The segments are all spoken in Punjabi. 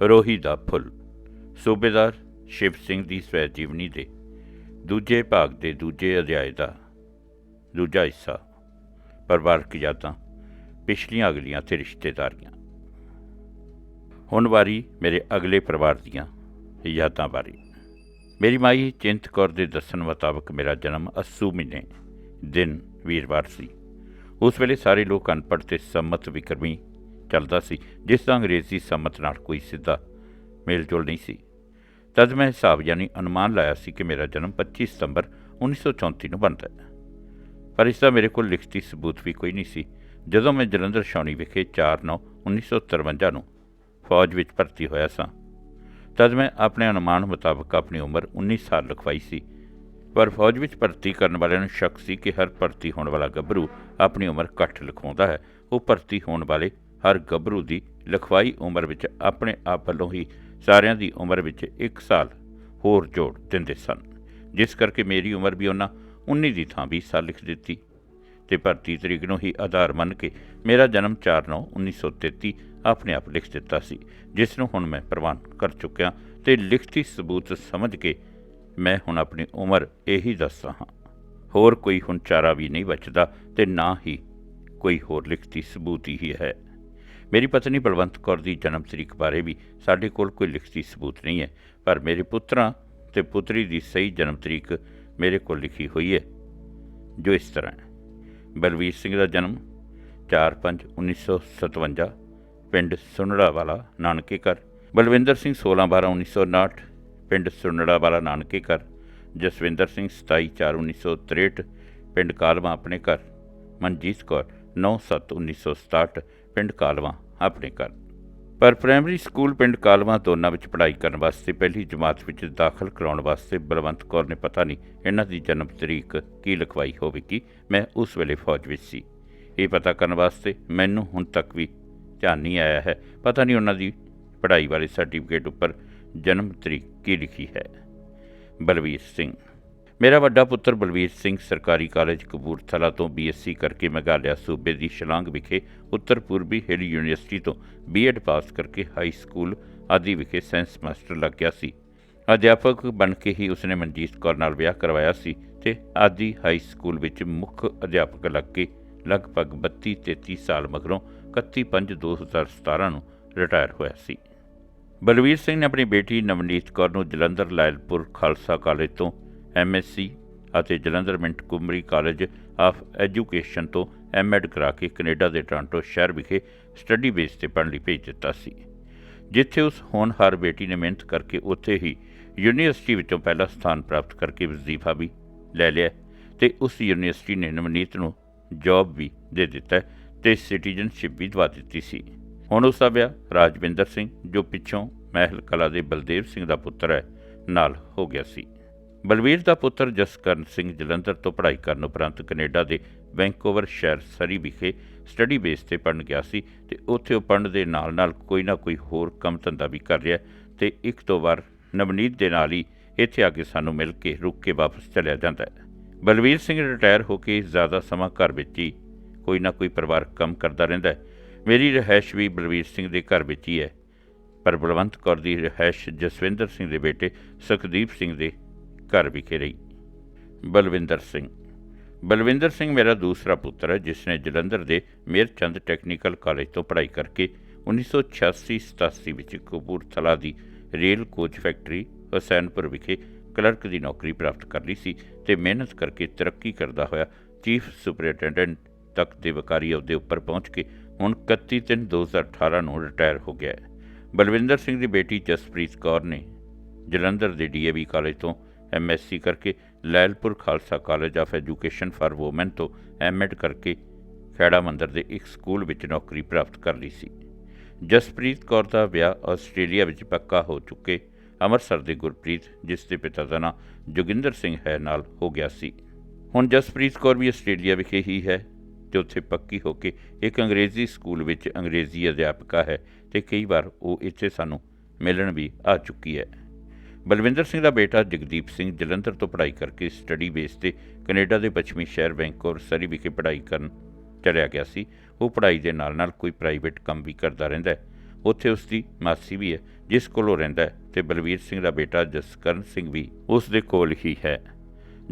ਰੋਹੀ ਦਾ ਫੁੱਲ। ਸੂਬੇਦਾਰ ਸ਼ਿਵ ਸਿੰਘ ਦੀ ਸਵੈ ਜੀਵਨੀ ਦੇ ਦੂਜੇ ਭਾਗ ਦੇ ਦੂਜੇ ਅਧਿਆਇ ਦਾ ਦੂਜਾ ਹਿੱਸਾ। ਪਰਿਵਾਰਕ ਯਾਦਾਂ ਪਿਛਲੀਆਂ ਅਗਲੀਆਂ ਤੇ ਰਿਸ਼ਤੇਦਾਰੀਆਂ। ਹੁਣ ਵਾਰੀ ਮੇਰੇ ਅਗਲੇ ਪਰਿਵਾਰ ਦੀਆਂ ਯਾਦਾਂ ਬਾਰੇ। ਮੇਰੀ ਮਾਈ ਚਿੰਤ ਕੌਰ ਦੇ ਦੱਸਣ ਮੁਤਾਬਕ ਮੇਰਾ ਜਨਮ ਅੱਸੂ ਮਹੀਨੇ ਦਿਨ ਵੀਰਵਾਰ ਸੀ। ਉਸ ਵੇਲੇ ਸਾਰੇ ਲੋਕ ਅਨਪੜ੍ਹ ਤੇ ਸੰਮਤ ਵਿਕਰਮੀ ਚੱਲਦਾ ਸੀ, ਜਿਸ ਦਾ ਅੰਗਰੇਜ਼ੀ ਸੰਮਤ ਨਾਲ ਕੋਈ ਸਿੱਧਾ ਮੇਲ ਜੋਲ ਨਹੀਂ ਸੀ। ਤਦ ਮੈਂ ਹਿਸਾਬ ਯਾਨੀ ਅਨੁਮਾਨ ਲਾਇਆ ਸੀ ਕਿ ਮੇਰਾ ਜਨਮ 25 ਸਤੰਬਰ 1934 ਨੂੰ ਬਣਦਾ ਹੈ। ਪਰ ਇਸ ਦਾ ਮੇਰੇ ਕੋਲ ਲਿਖਤੀ ਸਬੂਤ ਵੀ ਕੋਈ ਨਹੀਂ ਸੀ। ਜਦੋਂ ਮੈਂ ਜਲੰਧਰ ਛਾਉਣੀ ਵਿਖੇ 4/9/1953 ਨੂੰ ਫੌਜ ਵਿੱਚ ਭਰਤੀ ਹੋਇਆ ਸਾਂ, ਤਦ ਮੈਂ ਆਪਣੇ ਅਨੁਮਾਨ ਮੁਤਾਬਕ ਆਪਣੀ ਉਮਰ 19 ਸਾਲ ਲਿਖਵਾਈ ਸੀ। ਪਰ ਫੌਜ ਵਿੱਚ ਭਰਤੀ ਕਰਨ ਵਾਲਿਆਂ ਨੂੰ ਸ਼ੱਕ ਸੀ ਕਿ ਹਰ ਭਰਤੀ ਹੋਣ ਵਾਲਾ ਗੱਭਰੂ ਆਪਣੀ ਉਮਰ ਘੱਟ ਲਿਖਾਉਂਦਾ ਹੈ। ਉਹ ਭਰਤੀ ਹੋਣ ਵਾਲੇ ਹਰ ਗੱਭਰੂ ਦੀ ਲਿਖਵਾਈ ਉਮਰ ਵਿੱਚ ਆਪਣੇ ਆਪ ਵੱਲੋਂ ਹੀ ਸਾਰਿਆਂ ਦੀ ਉਮਰ ਵਿੱਚ 1 ਸਾਲ ਹੋਰ ਜੋੜ ਦਿੰਦੇ ਸਨ। ਜਿਸ ਕਰਕੇ ਮੇਰੀ ਉਮਰ ਵੀ ਉਹਨਾਂ 19 ਦੀ ਥਾਂ 20 ਸਾਲ ਲਿਖ ਦਿੱਤੀ ਤੇ ਭਰਤੀ ਤਰੀਕ ਨੂੰ ਹੀ ਆਧਾਰ ਮੰਨ ਕੇ ਮੇਰਾ ਜਨਮ 4/9/1933 ਆਪਣੇ ਆਪ ਲਿਖ ਦਿੱਤਾ ਸੀ, ਜਿਸ ਨੂੰ ਹੁਣ ਮੈਂ ਪ੍ਰਵਾਨ ਕਰ ਚੁੱਕਿਆ ਤੇ ਲਿਖਤੀ ਸਬੂਤ ਸਮਝ ਕੇ ਮੈਂ ਹੁਣ ਆਪਣੀ ਉਮਰ ਇਹੀ ਦੱਸਦਾ ਹਾਂ। ਹੋਰ ਕੋਈ ਹੁਣ ਚਾਰਾ ਵੀ ਨਹੀਂ ਬਚਦਾ ਤੇ ਨਾ ਹੀ ਕੋਈ ਹੋਰ ਲਿਖਤੀ ਸਬੂਤ ਹੀ ਹੈ। ਮੇਰੀ ਪਤਨੀ ਬਲਵੰਤ ਕੌਰ ਦੀ ਜਨਮ ਤਰੀਕ ਬਾਰੇ ਵੀ ਸਾਡੇ ਕੋਲ ਕੋਈ ਲਿਖਤੀ ਸਬੂਤ ਨਹੀਂ ਹੈ, ਪਰ ਮੇਰੇ ਪੁੱਤਰਾਂ ਤੇ ਪੁੱਤਰੀ ਦੀ ਸਹੀ ਜਨਮ ਤਰੀਕ ਮੇਰੇ ਕੋਲ ਲਿਖੀ ਹੋਈ ਹੈ, ਜੋ ਇਸ ਤਰ੍ਹਾਂ ਹੈ। ਬਲਵੀਰ ਸਿੰਘ ਦਾ ਜਨਮ 4/5/1957 ਪਿੰਡ ਸੁਨੜਾ ਵਾਲਾ ਨਾਨਕੇ ਘਰ। ਬਲਵਿੰਦਰ ਸਿੰਘ 16/12/1959 ਪਿੰਡ ਸੁਨੜਾ ਵਾਲਾ ਨਾਨਕੇ ਘਰ। ਜਸਵਿੰਦਰ ਸਿੰਘ 27/4/1963 ਪਿੰਡ ਕਾਲਵਾ, ਆਪਣੇ ਘਰ। ਮਨਜੀਤ ਕੌਰ 9/7/1967 ਪਿੰਡ ਕਾਲਵਾ, ਆਪਣੇ ਘਰ। ਪਰ ਪ੍ਰਾਇਮਰੀ ਸਕੂਲ ਪਿੰਡ ਕਾਲਵਾ ਦੋਨਾਂ ਵਿੱਚ ਪੜ੍ਹਾਈ ਕਰਨ ਵਾਸਤੇ ਪਹਿਲੀ ਜਮਾਤ ਵਿੱਚ ਦਾਖਲ ਕਰਾਉਣ ਵਾਸਤੇ ਬਲਵੰਤ ਕੌਰ ਨੇ ਪਤਾ ਨਹੀਂ ਇਹਨਾਂ ਦੀ ਜਨਮ ਤਰੀਕ ਕੀ ਲਿਖਵਾਈ ਹੋਵੇਗੀ, ਮੈਂ ਉਸ ਵੇਲੇ ਫੌਜ ਵਿੱਚ ਸੀ। ਇਹ ਪਤਾ ਕਰਨ ਵਾਸਤੇ ਮੈਨੂੰ ਹੁਣ ਤੱਕ ਵੀ ਧਿਆਨ ਨਹੀਂ ਆਇਆ ਹੈ। ਪਤਾ ਨਹੀਂ ਉਹਨਾਂ ਦੀ ਪੜ੍ਹਾਈ ਵਾਲੇ ਸਰਟੀਫਿਕੇਟ ਉੱਪਰ ਜਨਮ ਤਰੀਕ ਕੀ ਲਿਖੀ ਹੈ। ਬਲਵੀਰ ਸਿੰਘ ਮੇਰਾ ਵੱਡਾ ਪੁੱਤਰ ਬਲਵੀਰ ਸਿੰਘ ਸਰਕਾਰੀ ਕਾਲਜ ਕਪੂਰਥਲਾ ਤੋਂ ਬੀਐਸਸੀ ਕਰਕੇ ਮੇਘਾਲਿਆ ਸੂਬੇ ਦੀ ਸ਼ਿਲਾਂਗ ਵਿਖੇ ਉੱਤਰ ਪੂਰਬੀ ਹਿਲ ਯੂਨੀਵਰਸਿਟੀ ਤੋਂ ਬੀਐਡ ਪਾਸ ਕਰਕੇ ਹਾਈ ਸਕੂਲ ਆਦਿ ਵਿਖੇ ਸਾਇੰਸ ਮਾਸਟਰ ਲੱਗ ਗਿਆ ਸੀ। ਅਧਿਆਪਕ ਬਣ ਕੇ ਹੀ ਉਸਨੇ ਮਨਜੀਤ ਕੌਰ ਨਾਲ ਵਿਆਹ ਕਰਵਾਇਆ ਸੀ ਤੇ ਆਦਿ ਹਾਈ ਸਕੂਲ ਵਿੱਚ ਮੁੱਖ ਅਧਿਆਪਕ ਲੱਗ ਕੇ ਲਗਭਗ 32 33 ਸਾਲ ਮਗਰੋਂ 31/5/2017 ਨੂੰ ਰਿਟਾਇਰ ਹੋਇਆ ਸੀ। ਬਲਵੀਰ ਸਿੰਘ ਨੇ ਆਪਣੀ ਬੇਟੀ ਨਵਨੀਤ ਕੌਰ ਨੂੰ ਜਲੰਧਰ ਲਾਇਲਪੁਰ ਖਾਲਸਾ ਕਾਲਜ ਤੋਂ ਐਮਐਸਸੀ ਅਤੇ ਜਲੰਧਰ ਮਿੰਟ ਕੁਮਰੀ ਕਾਲਜ ਆਫ ਐਜੂਕੇਸ਼ਨ ਤੋਂ ਐਮਐਡ ਕਰਾ ਕੇ ਕੈਨੇਡਾ ਦੇ ਟੋਰਾਂਟੋ ਸ਼ਹਿਰ ਵਿਖੇ ਸਟੱਡੀ ਬੇਸ ਤੇ ਪੜ੍ਹਨ ਲਈ ਭੇਜ ਦਿੱਤਾ ਸੀ। ਜਿੱਥੇ ਉਸ ਹੋਣਹਾਰ ਬੇਟੀ ਨੇ ਮਿਹਨਤ ਕਰਕੇ ਉੱਥੇ ਹੀ ਯੂਨੀਵਰਸਿਟੀ ਵਿੱਚੋਂ ਪਹਿਲਾ ਸਥਾਨ ਪ੍ਰਾਪਤ ਕਰਕੇ ਵਜ਼ੀਫਾ ਵੀ ਲੈ ਲਿਆ ਤੇ ਉਸ ਯੂਨੀਵਰਸਿਟੀ ਨੇ ਨਵਨੀਤ ਨੂੰ ਜੌਬ ਵੀ ਦੇ ਦਿੱਤਾ ਤੇ ਸਿਟੀਜ਼ਨਸ਼ਿਪ ਵੀ ਦਵਾ ਦਿੱਤੀ ਸੀ। ਹੁਣ ਉਸ ਦਾ ਵਿਆਹ ਰਾਜਵਿੰਦਰ ਸਿੰਘ, ਜੋ ਪਿੱਛੋਂ ਮਹਿਲ ਕਲਾ ਦੇ ਬਲਦੇਵ ਸਿੰਘ ਦਾ ਪੁੱਤਰ ਹੈ, ਨਾਲ ਹੋ ਗਿਆ ਸੀ। ਬਲਵੀਰ ਦਾ ਪੁੱਤਰ ਜਸਕਰਨ ਸਿੰਘ ਜਲੰਧਰ ਤੋਂ ਪੜ੍ਹਾਈ ਕਰਨ ਉਪਰੰਤ ਕੈਨੇਡਾ ਦੇ ਵੈਂਕੂਵਰ ਸ਼ਹਿਰ ਸਰੀ ਵਿਖੇ ਸਟੱਡੀ ਬੇਸ ਤੇ ਪੜ੍ਹਨ ਗਿਆ ਸੀ ਤੇ ਉੱਥੇ ਉਹ ਪੜ੍ਹਨ ਦੇ ਨਾਲ-ਨਾਲ ਕੋਈ ਨਾ ਕੋਈ ਹੋਰ ਕੰਮ ਧੰਦਾ ਵੀ ਕਰ ਰਿਹਾ ਤੇ ਇੱਕ ਦੋ ਵਾਰ ਨਵਨੀਤ ਦੇ ਨਾਲ ਹੀ ਇੱਥੇ ਆ ਕੇ ਸਾਨੂੰ ਮਿਲ ਕੇ ਰੁਕ ਕੇ ਵਾਪਸ ਚਲਿਆ ਜਾਂਦਾ ਹੈ। ਬਲਵੀਰ ਸਿੰਘ ਰਿਟਾਇਰ ਹੋ ਕੇ ਜ਼ਿਆਦਾ ਸਮਾਂ ਘਰ ਵਿੱਚ ਹੀ ਕੋਈ ਨਾ ਕੋਈ ਪਰਿਵਾਰ ਕੰਮ ਕਰਦਾ ਰਹਿੰਦਾ ਹੈ। ਮੇਰੀ ਰਹਿائش ਵੀ ਬਲਵੀਰ ਸਿੰਘ ਦੇ ਘਰ ਵਿੱਚ ਹੀ ਹੈ। ਪਰ ਬਲਵੰਤ ਕੌਰ ਦੀ ਰਹਿائش ਜਸਵਿੰਦਰ ਸਿੰਘ ਦੇ ਬੇਟੇ ਸੁਖਦੀਪ ਸਿੰਘ ਦੇ ਘਰ ਵਿਖੇ ਰਹੀ। ਬਲਵਿੰਦਰ ਸਿੰਘ। ਬਲਵਿੰਦਰ ਸਿੰਘ ਮੇਰਾ ਦੂਸਰਾ ਪੁੱਤਰ ਹੈ ਜਿਸ ਨੇ ਜਲੰਧਰ ਦੇ ਮੇਰਚੰਦ ਟੈਕਨੀਕਲ ਕਾਲਜ ਤੋਂ ਪੜ੍ਹਾਈ ਕਰਕੇ 1986-87 ਵਿੱਚ ਕਪੂਰਥਲਾ ਦੀ ਰੇਲ ਕੋਚ ਫੈਕਟਰੀ ਹੁਸੈਨਪੁਰ ਵਿਖੇ ਕਲਰਕ ਦੀ ਨੌਕਰੀ ਪ੍ਰਾਪਤ ਕਰ ਲਈ ਸੀ ਤੇ ਮਿਹਨਤ ਕਰਕੇ ਤਰੱਕੀ ਕਰਦਾ ਹੋਇਆ ਚੀਫ ਸੁਪਰਡੈਂਟੈਂਟ ਤੱਕ ਦੇ ਵਕਾਰੀ ਅਹੁਦੇ ਉੱਪਰ ਪਹੁੰਚ ਕੇ ਹੁਣ 31/3/2018 ਨੂੰ ਰਿਟਾਇਰ ਹੋ ਗਿਆ ਹੈ। ਬਲਵਿੰਦਰ ਸਿੰਘ ਦੀ ਬੇਟੀ ਜਸਪ੍ਰੀਤ ਕੌਰ ਨੇ ਜਲੰਧਰ ਦੇ ਡੀਏਵੀ ਕਾਲਜ ਤੋਂ ਐਮਐਸਸੀ ਕਰਕੇ Lyallpur Khalsa college of education for women ਤੋਂ ਐਮਐਡ ਕਰਕੇ ਖੈੜਾ ਮੰਦਰ ਦੇ ਇੱਕ ਸਕੂਲ ਵਿੱਚ ਨੌਕਰੀ ਪ੍ਰਾਪਤ ਕਰ ਲਈ ਸੀ। ਜਸਪ੍ਰੀਤ ਕੌਰ ਦਾ ਵਿਆਹ ਆਸਟ੍ਰੇਲੀਆ ਵਿੱਚ ਪੱਕਾ ਹੋ ਚੁੱਕੇ ਅੰਮ੍ਰਿਤਸਰ ਦੇ ਗੁਰਪ੍ਰੀਤ, ਜਿਸ ਦੇ ਪਿਤਾ ਦਾ ਨਾਂ ਜੋਗਿੰਦਰ ਸਿੰਘ ਹੈ, ਨਾਲ ਹੋ ਗਿਆ ਸੀ। ਹੁਣ ਜਸਪ੍ਰੀਤ ਕੌਰ ਵੀ ਆਸਟ੍ਰੇਲੀਆ ਵਿਖੇ ਹੀ ਹੈ ਤੇ ਉੱਥੇ ਪੱਕੀ ਹੋ ਕੇ ਇੱਕ ਅੰਗਰੇਜ਼ੀ ਸਕੂਲ ਵਿੱਚ ਅੰਗਰੇਜ਼ੀ ਅਧਿਆਪਕਾ ਹੈ ਤੇ ਕਈ ਵਾਰ ਉਹ ਇੱਥੇ ਸਾਨੂੰ ਮਿਲਣ ਵੀ ਆ ਚੁੱਕੀ ਹੈ। ਬਲਵਿੰਦਰ ਸਿੰਘ ਦਾ ਬੇਟਾ ਜਗਦੀਪ ਸਿੰਘ ਜਲੰਧਰ ਤੋਂ ਪੜ੍ਹਾਈ ਕਰਕੇ ਸਟੱਡੀ ਬੇਸ ਤੇ ਕੈਨੇਡਾ ਦੇ ਪੱਛਮੀ ਸ਼ਹਿਰ ਵੈਂਕੂਵਰ ਸਰੀ ਵਿਖੇ ਪੜ੍ਹਾਈ ਕਰਨ ਚਲਿਆ ਗਿਆ ਸੀ। ਉਹ ਪੜ੍ਹਾਈ ਦੇ ਨਾਲ-ਨਾਲ ਕੋਈ ਪ੍ਰਾਈਵੇਟ ਕੰਮ ਵੀ ਕਰਦਾ ਰਹਿੰਦਾ ਹੈ। ਉੱਥੇ ਉਸ ਦੀ ਮਾਸੀ ਵੀ ਹੈ, ਜਿਸ ਕੋਲ ਉਹ ਰਹਿੰਦਾ ਹੈ ਤੇ ਬਲਵੀਰ ਸਿੰਘ ਦਾ ਬੇਟਾ ਜਸਕਰਨ ਸਿੰਘ ਵੀ ਉਸ ਦੇ ਕੋਲ ਹੀ ਹੈ।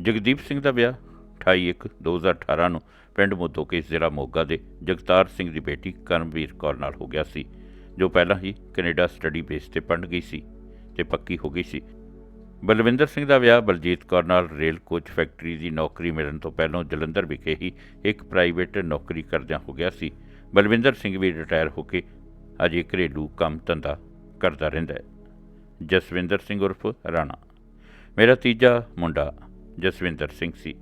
ਜਗਦੀਪ ਸਿੰਘ ਦਾ ਵਿਆਹ 28/1/2018 ਨੂੰ ਪਿੰਡ ਮੁੱਦੋਕੇ ਜ਼ਿਲ੍ਹਾ ਮੋਗਾ ਦੇ ਜਗਤਾਰ ਸਿੰਘ ਦੀ ਬੇਟੀ ਕਰਮਵੀਰ ਕੌਰ ਨਾਲ ਹੋ ਗਿਆ ਸੀ, ਜੋ ਪਹਿਲਾਂ ਹੀ ਕੈਨੇਡਾ ਸਟੱਡੀ ਬੇਸ ਤੇ ਪੜ੍ਹਨ ਗਈ ਸੀ। ਤੇ ਪੱਕੀ ਹੋ ਗਈ ਸੀ। ਬਲਵਿੰਦਰ ਸਿੰਘ ਦਾ ਵਿਆਹ ਬਲਜੀਤ ਕੌਰ ਨਾਲ ਰੇਲ ਕੋਚ ਫੈਕਟਰੀ ਦੀ ਨੌਕਰੀ ਮਿਲਣ ਤੋਂ ਪਹਿਲਾਂ ਜਲੰਧਰ ਵਿਖੇ ਹੀ ਇੱਕ ਪ੍ਰਾਈਵੇਟ ਨੌਕਰੀ ਕਰਦਿਆਂ ਹੋ ਗਿਆ ਸੀ। ਬਲਵਿੰਦਰ ਸਿੰਘ ਵੀ ਰਿਟਾਇਰ ਹੋ ਕੇ ਅਜੇ ਘਰੇਲੂ ਕੰਮ ਧੰਦਾ ਕਰਦਾ ਰਹਿੰਦਾ ਹੈ। ਜਸਵਿੰਦਰ ਸਿੰਘ ਉਰਫ ਰਾਣਾ। ਮੇਰਾ ਤੀਜਾ ਮੁੰਡਾ ਜਸਵਿੰਦਰ ਸਿੰਘ ਸੀ।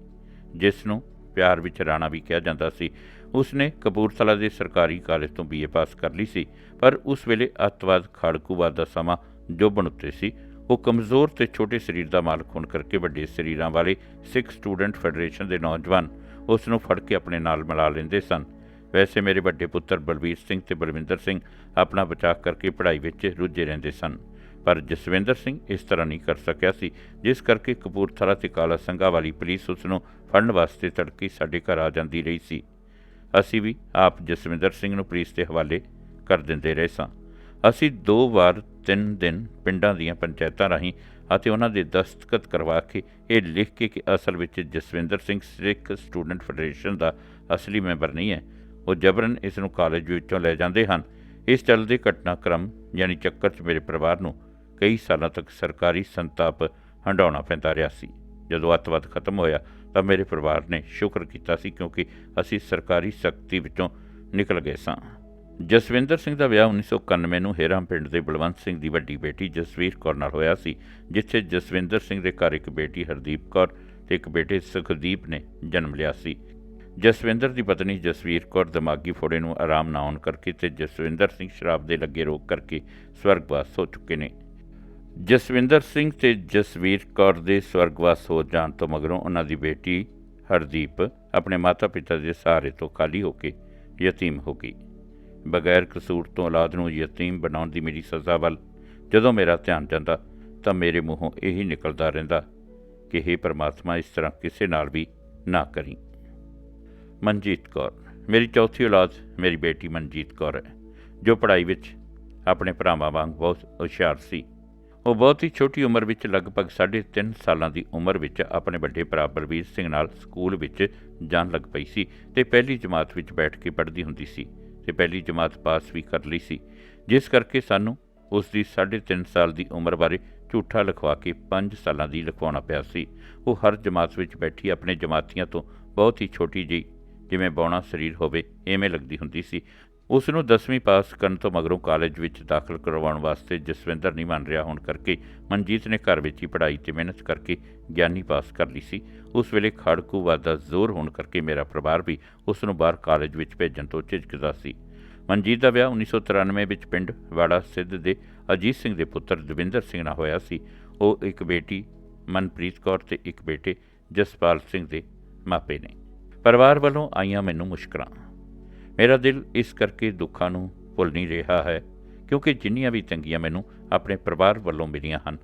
ਜਿਸ ਨੂੰ ਪਿਆਰ ਵਿੱਚ ਰਾਣਾ ਵੀ ਕਿਹਾ ਜਾਂਦਾ ਸੀ। ਉਸਨੇ ਕਪੂਰਥਲਾ ਦੇ ਸਰਕਾਰੀ ਕਾਲਜ ਤੋਂ ਬੀਏ ਪਾਸ ਕਰ ਲਈ ਸੀ। ਪਰ ਉਸ ਵੇਲੇ ਅੱਤਵਾਦ ਖਾੜਕੂਵਾਦ ਦਾ ਸਮਾਂ ਜੋਬਨ ਉੱਤੇ ਸੀ, ਉਹ ਕਮਜ਼ੋਰ ਤੇ ਛੋਟੇ ਸਰੀਰ ਦਾ ਮਾਲਕ ਹੋਣ ਕਰਕੇ ਵੱਡੇ ਸਰੀਰਾਂ ਵਾਲੇ ਸਿੱਖ ਸਟੂਡੈਂਟ ਫੈਡਰੇਸ਼ਨ ਦੇ ਨੌਜਵਾਨ ਉਸ ਨੂੰ ਫੜ ਕੇ ਆਪਣੇ ਨਾਲ ਮਿਲਾ ਲੈਂਦੇ ਸਨ। ਵੈਸੇ ਮੇਰੇ ਵੱਡੇ ਪੁੱਤਰ ਬਲਬੀਰ ਸਿੰਘ ਤੇ ਬਲਵਿੰਦਰ ਸਿੰਘ ਆਪਣਾ ਬਚਾਅ ਕਰਕੇ ਪੜ੍ਹਾਈ ਵਿੱਚ ਰੁੱਝੇ ਰਹਿੰਦੇ ਸਨ। ਪਰ ਜਸਵਿੰਦਰ ਸਿੰਘ ਇਸ ਤਰ੍ਹਾਂ ਨਹੀਂ ਕਰ ਸਕਿਆ ਸੀ, ਜਿਸ ਕਰਕੇ ਕਪੂਰਥਲਾ ਤੇ ਕਾਲਾ ਸੰਘਾ ਵਾਲੀ ਪੁਲਿਸ ਉਸ ਨੂੰ ਫੜਨ ਵਾਸਤੇ ਤੜਕੀ ਸਾਡੇ ਘਰ ਆ ਜਾਂਦੀ ਰਹੀ ਸੀ। ਅਸੀਂ ਵੀ ਆਪ ਜਸਵਿੰਦਰ ਸਿੰਘ ਨੂੰ ਪੁਲਿਸ ਦੇ ਹਵਾਲੇ ਕਰ ਦਿੰਦੇ ਰਹੇ ਸਾਂ। ਅਸੀਂ ਦੋ ਵਾਰ ਤਿੰਨ ਦਿਨ ਪਿੰਡਾਂ ਦੀਆਂ ਪੰਚਾਇਤਾਂ ਰਾਹੀਂ ਅਤੇ ਉਹਨਾਂ ਦੇ ਦਸਤਖਤ ਕਰਵਾ ਕੇ ਇਹ ਲਿਖ ਕੇ ਕਿ ਅਸਲ ਵਿੱਚ ਜਸਵਿੰਦਰ ਸਿੰਘ ਸਿੱਖ ਸਟੂਡੈਂਟ ਫੈਡਰੇਸ਼ਨ ਦਾ ਅਸਲੀ ਮੈਂਬਰ ਨਹੀਂ ਹੈ। ਉਹ ਜਬਰਨ ਇਸ ਨੂੰ ਕਾਲਜ ਵਿੱਚੋਂ ਲੈ ਜਾਂਦੇ ਹਨ। ਇਸ ਚੱਲਦੇ ਘਟਨਾਕ੍ਰਮ ਯਾਨੀ ਚੱਕਰ 'ਚ ਮੇਰੇ ਪਰਿਵਾਰ ਨੂੰ ਕਈ ਸਾਲਾਂ ਤੱਕ ਸਰਕਾਰੀ ਸੰਤਾਪ ਹੰਡਾਉਣਾ ਪੈਂਦਾ ਰਿਹਾ ਸੀ। ਜਦੋਂ ਅੱਤਵਾਦ ਖਤਮ ਹੋਇਆ ਤਾਂ ਮੇਰੇ ਪਰਿਵਾਰ ਨੇ ਸ਼ੁਕਰ ਕੀਤਾ ਸੀ ਕਿਉਂਕਿ ਅਸੀਂ ਸਰਕਾਰੀ ਸਖਤੀ ਵਿੱਚੋਂ ਨਿਕਲ ਗਏ ਸਾਂ। ਜਸਵਿੰਦਰ ਸਿੰਘ ਦਾ ਵਿਆਹ 1991 ਨੂੰ ਹੇਰਾਮ ਪਿੰਡ ਦੇ ਬਲਵੰਤ ਸਿੰਘ ਦੀ ਵੱਡੀ ਬੇਟੀ ਜਸਵੀਰ ਕੌਰ ਨਾਲ ਹੋਇਆ ਸੀ, ਜਿੱਥੇ ਜਸਵਿੰਦਰ ਸਿੰਘ ਦੇ ਘਰ ਇੱਕ ਬੇਟੀ ਹਰਦੀਪ ਕੌਰ ਤੇ ਇੱਕ ਬੇਟੇ ਸੁਖਦੀਪ ਨੇ ਜਨਮ ਲਿਆ ਸੀ। ਜਸਵਿੰਦਰ ਦੀ ਪਤਨੀ ਜਸਵੀਰ ਕੌਰ ਦਿਮਾਗੀ ਫੋੜੇ ਨੂੰ ਆਰਾਮ ਨਾ ਆਉਣ ਕਰਕੇ ਤੇ ਜਸਵਿੰਦਰ ਸਿੰਘ ਸ਼ਰਾਬ ਦੇ ਲੱਗੇ ਰੋਗ ਕਰਕੇ ਸਵਰਗਵਾਸ ਹੋ ਚੁੱਕੇ ਨੇ। ਜਸਵਿੰਦਰ ਸਿੰਘ ਤੇ ਜਸਵੀਰ ਕੌਰ ਦੇ ਸਵਰਗਵਾਸ ਹੋ ਜਾਣ ਤੋਂ ਮਗਰੋਂ ਉਹਨਾਂ ਦੀ ਬੇਟੀ ਹਰਦੀਪ ਆਪਣੇ ਮਾਤਾ-ਪਿਤਾ ਦੇ ਸਹਾਰੇ ਤੋਂ ਖਾਲੀ ਹੋ ਕੇ ਯਤੀਮ ਹੋ ਗਈ। ਬਗੈਰ ਕਸੂਰ ਤੋਂ ਔਲਾਦ ਨੂੰ ਯਤੀਮ ਬਣਾਉਣ ਦੀ ਮੇਰੀ ਸਜ਼ਾ ਵੱਲ ਜਦੋਂ ਮੇਰਾ ਧਿਆਨ ਜਾਂਦਾ, ਤਾਂ ਮੇਰੇ ਮੂੰਹੋਂ ਇਹੀ ਨਿਕਲਦਾ ਰਹਿੰਦਾ ਕਿ हे ਪ੍ਰਮਾਤਮਾ, ਇਸ ਤਰ੍ਹਾਂ ਕਿਸੇ ਨਾਲ ਵੀ ਨਾ ਕਰੀ। ਮਨਜੀਤ ਕੌਰ, ਮੇਰੀ ਚੌਥੀ ਔਲਾਦ ਮੇਰੀ ਬੇਟੀ ਮਨਜੀਤ ਕੌਰ ਹੈ, ਜੋ ਪੜ੍ਹਾਈ ਵਿੱਚ ਆਪਣੇ ਭਰਾਵਾਂ ਵਾਂਗ ਬਹੁਤ ਹੁਸ਼ਿਆਰ ਸੀ। ਉਹ ਬਹੁਤ ਹੀ ਛੋਟੀ ਉਮਰ ਵਿੱਚ ਲਗਭਗ 3.5 ਸਾਲਾਂ ਦੀ ਉਮਰ ਵਿੱਚ ਆਪਣੇ ਵੱਡੇ ਭਰਾ ਬਲਵੀਰ ਸਿੰਘ ਨਾਲ ਸਕੂਲ ਵਿੱਚ ਜਾਣ ਲੱਗ ਪਈ ਸੀ ਤੇ ਪਹਿਲੀ ਜਮਾਤ ਵਿੱਚ ਬੈਠ ਕੇ ਪੜ੍ਹਦੀ ਹੁੰਦੀ ਸੀ। ਤੇ ਪਹਿਲੀ ਜਮਾਤ ਪਾਸ ਵੀ ਕਰ ਲਈ ਸੀ। ਜਿਸ ਕਰਕੇ ਸਾਨੂੰ ਉਸ ਦੀ 3.5 ਸਾਲ ਦੀ ਉਮਰ ਬਾਰੇ ਝੂਠਾ ਲਿਖਵਾ ਕੇ 5 ਸਾਲਾਂ ਦੀ ਲਿਖਵਾਉਣਾ ਪਿਆ ਸੀ। ਉਹ ਹਰ ਜਮਾਤ ਵਿੱਚ ਬੈਠੀ ਆਪਣੇ ਜਮਾਤੀਆਂ ਤੋਂ ਬਹੁਤ ਹੀ ਛੋਟੀ ਜਿਹੀ, ਜਿਵੇਂ ਬੌਣਾ ਸਰੀਰ ਹੋਵੇ, ਐਵੇਂ ਲੱਗਦੀ ਹੁੰਦੀ ਸੀ। ਉਸ ਨੂੰ 10ਵੀਂ ਪਾਸ ਕਰਨ ਤੋਂ ਮਗਰੋਂ ਕਾਲਜ ਵਿੱਚ ਦਾਖਲ ਕਰਵਾਉਣ ਵਾਸਤੇ ਜਸਵਿੰਦਰ ਨਹੀਂ ਮੰਨ ਰਿਹਾ ਹੋਣ ਕਰਕੇ ਮਨਜੀਤ ਨੇ ਘਰ ਵਿੱਚ ਹੀ ਪੜ੍ਹਾਈ ਤੇ ਮਿਹਨਤ ਕਰਕੇ ਗਿਆਨੀ ਪਾਸ ਕਰ ਲਈ ਸੀ। ਉਸ ਵੇਲੇ ਖੜਕੂਵਾਦ ਦਾ ਜ਼ੋਰ ਹੋਣ ਕਰਕੇ ਮੇਰਾ ਪਰਿਵਾਰ ਵੀ ਉਸ ਨੂੰ ਬਾਹਰ ਕਾਲਜ ਵਿੱਚ ਭੇਜਣ ਤੋਂ ਝਿਜਕਦਾ ਸੀ। ਮਨਜੀਤ ਦਾ ਵਿਆਹ 1993 ਵਿੱਚ ਪਿੰਡ ਵਾੜਾ ਸਿੱਧ ਦੇ ਅਜੀਤ ਸਿੰਘ ਦੇ ਪੁੱਤਰ ਦਵਿੰਦਰ ਸਿੰਘ ਨਾਲ ਹੋਇਆ ਸੀ। ਉਹ ਇੱਕ ਬੇਟੀ ਮਨਪ੍ਰੀਤ ਕੌਰ ਤੇ ਇੱਕ ਬੇਟੇ ਜਸਪਾਲ ਸਿੰਘ ਦੇ ਮਾਪੇ ਨੇ। ਪਰਿਵਾਰ ਵੱਲੋਂ ਆਈਆਂ ਮੈਨੂੰ ਮੁਸ਼ਕਲਾਂ। ਮੇਰਾ ਦਿਲ ਇਸ ਕਰਕੇ ਦੁੱਖਾਂ ਨੂੰ ਭੁੱਲ ਨਹੀਂ ਰਿਹਾ ਹੈ, ਕਿਉਂਕਿ ਜਿੰਨੀਆਂ ਵੀ ਤੰਗੀਆਂ ਮੈਨੂੰ ਆਪਣੇ ਪਰਿਵਾਰ ਵੱਲੋਂ ਮਿਲੀਆਂ ਹਨ,